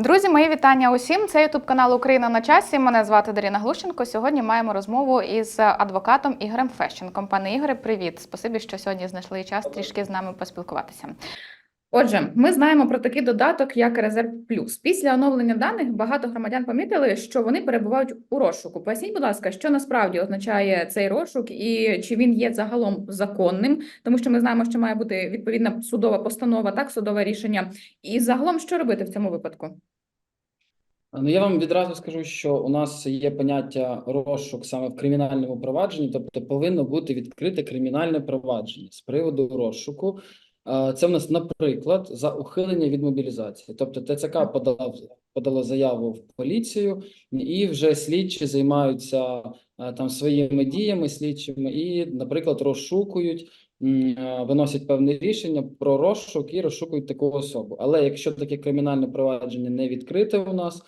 Друзі, мої вітання усім. Це Ютуб канал Україна на часі. Мене звати Даріна Глущенко. Сьогодні маємо розмову із адвокатом Ігорем Фещенком. Пане Ігоре, привіт! Спасибі, що сьогодні знайшли час трішки з нами поспілкуватися. Отже, ми знаємо про такий додаток, як Резерв Плюс. Після оновлення даних багато громадян помітили, що вони перебувають у розшуку. Поясніть, будь ласка, що насправді означає цей розшук і чи він є загалом законним, тому що ми знаємо, що має бути відповідна судова постанова, так судове рішення. І загалом, що робити в цьому випадку? Ну, я вам відразу скажу, що у нас є поняття розшук саме в кримінальному провадженні, тобто повинно бути відкрите кримінальне провадження з приводу розшуку. Це в нас, наприклад, за ухилення від мобілізації. Тобто ТЦК подав подало заяву в поліцію, і вже слідчі займаються там своїми діями слідчими, і, наприклад, розшукують, виносять певне рішення про розшук і розшукують таку особу. Але якщо таке кримінальне провадження не відкрите у нас,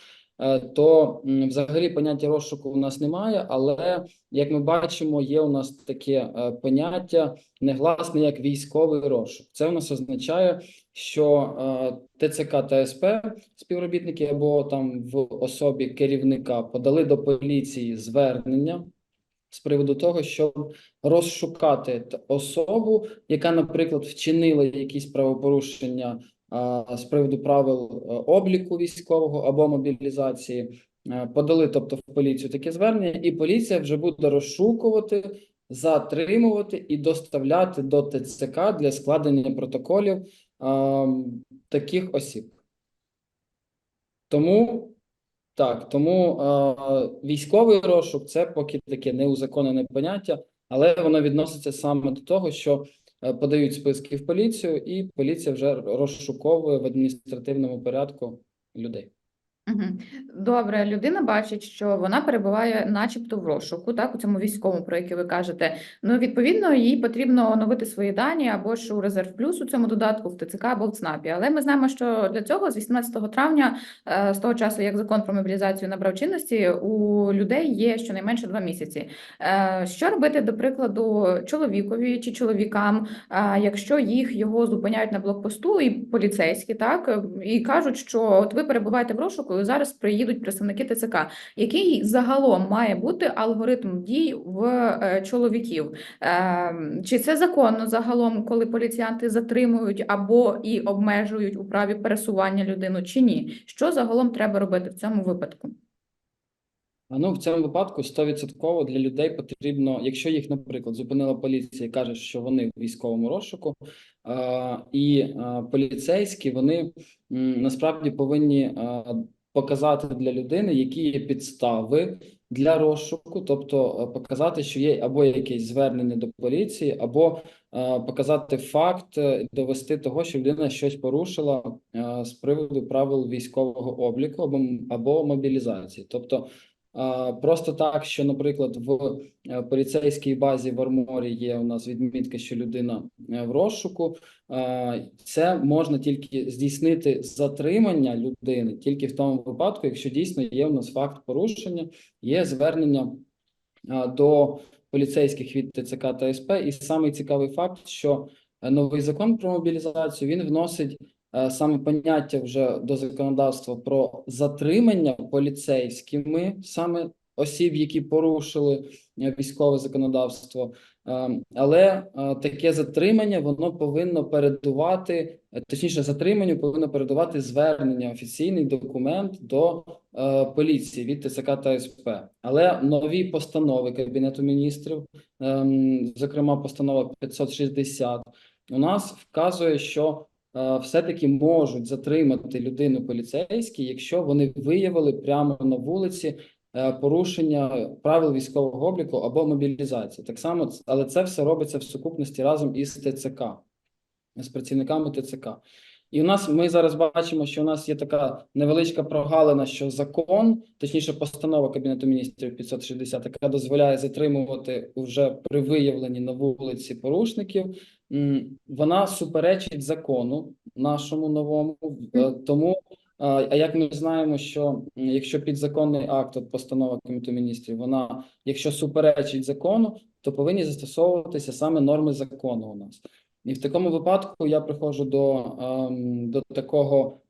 то взагалі поняття розшуку у нас немає. Але як ми бачимо, є у нас таке е, поняття негласне як військовий розшук. Це у нас означає, що е, ТЦК та СП співробітники або там в особі керівника подали до поліції звернення з приводу того, щоб розшукати особу, яка, наприклад, вчинила якісь правопорушення з приводу правил е, обліку військового або мобілізації. Е, Подали, тобто, в поліцію таке звернення, і поліція вже буде розшукувати, затримувати і доставляти до ТЦК для складення протоколів таких осіб. Тому так, тому е, військовий розшук це поки таке неузаконене поняття, але воно відноситься саме до того, що е, подають списки в поліцію, і поліція вже розшуковує в адміністративному порядку людей. Добре, людина бачить, що вона перебуває, начебто, в розшуку, так, у цьому військовому, про який ви кажете. Ну, відповідно, їй потрібно оновити свої дані або ж у Резерв Плюс у цьому додатку, в ТЦК або в ЦНАПі. Але ми знаємо, що для цього з 18 травня, е, з того часу, як закон про мобілізацію набрав чинності, у людей є щонайменше два місяці. Е, Що робити, до прикладу, чоловікові чи чоловікам, якщо їх його зупиняють на блокпосту і поліцейські, так і кажуть, що от ви перебуваєте в розшуку, і зараз приїдуть представники ТЦК. Який загалом має бути алгоритм дій в е, чоловіків? Е, Чи це законно загалом, коли поліціянти затримують або і обмежують у праві пересування людину, чи ні? Що загалом треба робити в цьому випадку? Ну в цьому випадку 100% для людей потрібно, якщо їх, наприклад, зупинила поліція і каже, що вони в військовому розшуку, і поліцейські вони насправді повинні показати для людини, які є підстави для розшуку, тобто показати, що є або якесь звернення до поліції, або е, показати факт, е, довести того, що людина щось порушила е, з приводу правил військового обліку або, або мобілізації, тобто. Просто так, що, наприклад, в е, поліцейській базі в Арморі є у нас відмітка, що людина е, в розшуку. Це можна тільки здійснити затримання людини тільки в тому випадку, якщо дійсно є у нас факт порушення, є звернення до поліцейських від ТЦК та СП. І самий цікавий факт, що новий закон про мобілізацію він вносить саме поняття вже до законодавства про затримання поліцейськими саме осіб, які порушили е, військове законодавство. Е, Але е, таке затримання воно повинно передувати, е, точніше, затриманню повинно передувати звернення, офіційний документ до е, поліції від ТЦК та СП. Але нові постанови Кабінету міністрів, ем, зокрема постанова 560, у нас вказує, що е, все-таки можуть затримати людину поліцейські, якщо вони виявили прямо на вулиці е, порушення правил військового обліку або мобілізації. Так само, але це все робиться в сукупності разом із ТЦК, з працівниками ТЦК. І у нас ми зараз бачимо, що у нас є така невеличка прогалина, що закон, точніше, постанова Кабінету міністрів 560, яка дозволяє затримувати вже при виявленні на вулиці порушників, вона суперечить закону нашому новому. Е, Тому, а а як ми знаємо, що якщо підзаконний акт, от постанова Кабінету міністрів, вона, якщо суперечить закону, то повинні застосовуватися саме норми закону у нас. І в такому випадку я приходжу до, ем, до такого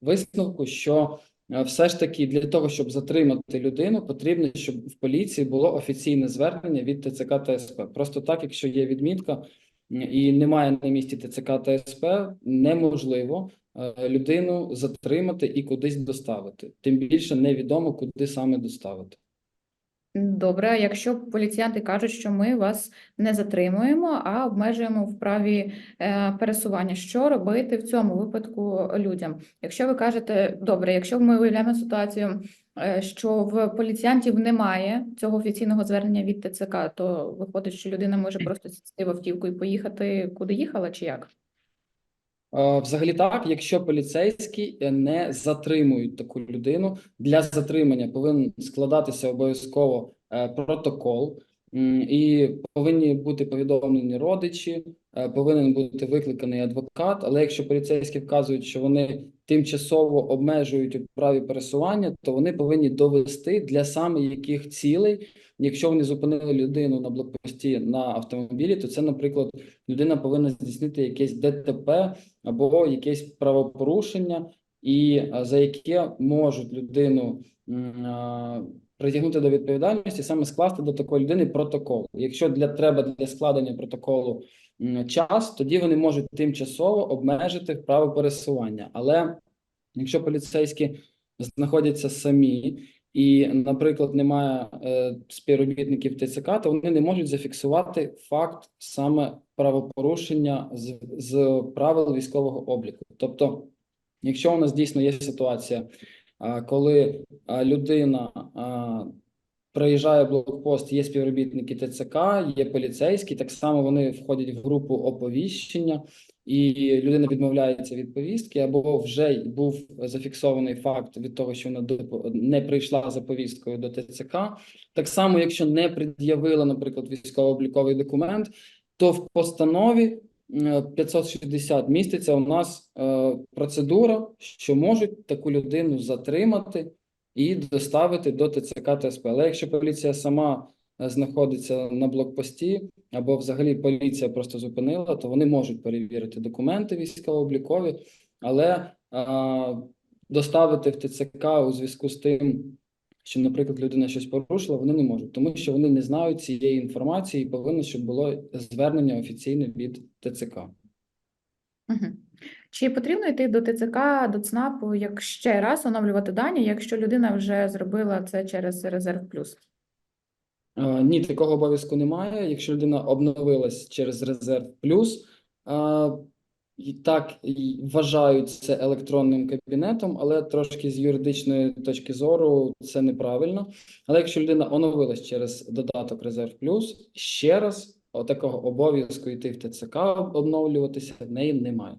висновку, що е, все ж таки для того, щоб затримати людину, потрібно, щоб в поліції було офіційне звернення від ТЦК та СП. Просто так, якщо є відмітка і немає на місці ТЦК та СП, неможливо е, людину затримати і кудись доставити. Тим більше невідомо, куди саме доставити. Добре, а якщо поліціянти кажуть, що ми вас не затримуємо, а обмежуємо в праві е, пересування, що робити в цьому випадку людям? Якщо ви кажете, добре, якщо ми уявляємо ситуацію, е, що в поліціянтів немає цього офіційного звернення від ТЦК, то виходить, що людина може просто сісти в автівку і поїхати, куди їхала, чи як? Взагалі так, якщо поліцейські не затримують таку людину, для затримання повинен складатися обов'язково е, протокол, і повинні бути повідомлені родичі, е, повинен бути викликаний адвокат. Але якщо поліцейські вказують, що вони тимчасово обмежують у праві пересування, то вони повинні довести для саме яких цілей, якщо вони зупинили людину на блокпості на автомобілі, то це, наприклад, людина повинна здійснити якесь ДТП або якесь правопорушення, і за яке можуть людину притягнути до відповідальності, саме скласти до такої людини протокол. Якщо для треба для складення протоколу час, тоді вони можуть тимчасово обмежити право пересування. Але якщо поліцейські знаходяться самі. І, наприклад, немає е, співробітників ТЦК, то вони не можуть зафіксувати факт саме правопорушення з, з правил військового обліку. Тобто, якщо у нас дійсно є ситуація, коли людина в блокпост, є співробітники ТЦК, є поліцейські, так само вони входять в групу оповіщення, і людина відмовляється від повістки, або вже був зафіксований факт від того, що вона не прийшла за повісткою до ТЦК. Так само, якщо не пред'явила, наприклад, військово-обліковий документ, то в постанові 560 міститься у нас е, процедура, що можуть таку людину затримати і доставити до ТЦК та СП. Але якщо поліція сама е, знаходиться на блокпості, або взагалі поліція просто зупинила, то вони можуть перевірити документи військово-облікові, але доставити в ТЦК у зв'язку з тим, що, наприклад, людина щось порушила, вони не можуть, тому що вони не знають цієї інформації, і повинно, щоб було звернення офіційне від ТЦК. Чи потрібно йти до ТЦК, до ЦНАПу, як ще раз оновлювати дані, якщо людина вже зробила це через резерв плюс? Е, Ні, такого обов'язку немає. Якщо людина обновилась через резерв плюс, е, і так і вважають це електронним кабінетом, але трошки з юридичної точки зору це неправильно. Але якщо людина оновилась через додаток резерв плюс, ще раз такого обов'язку йти в ТЦК обновлюватися в неї немає.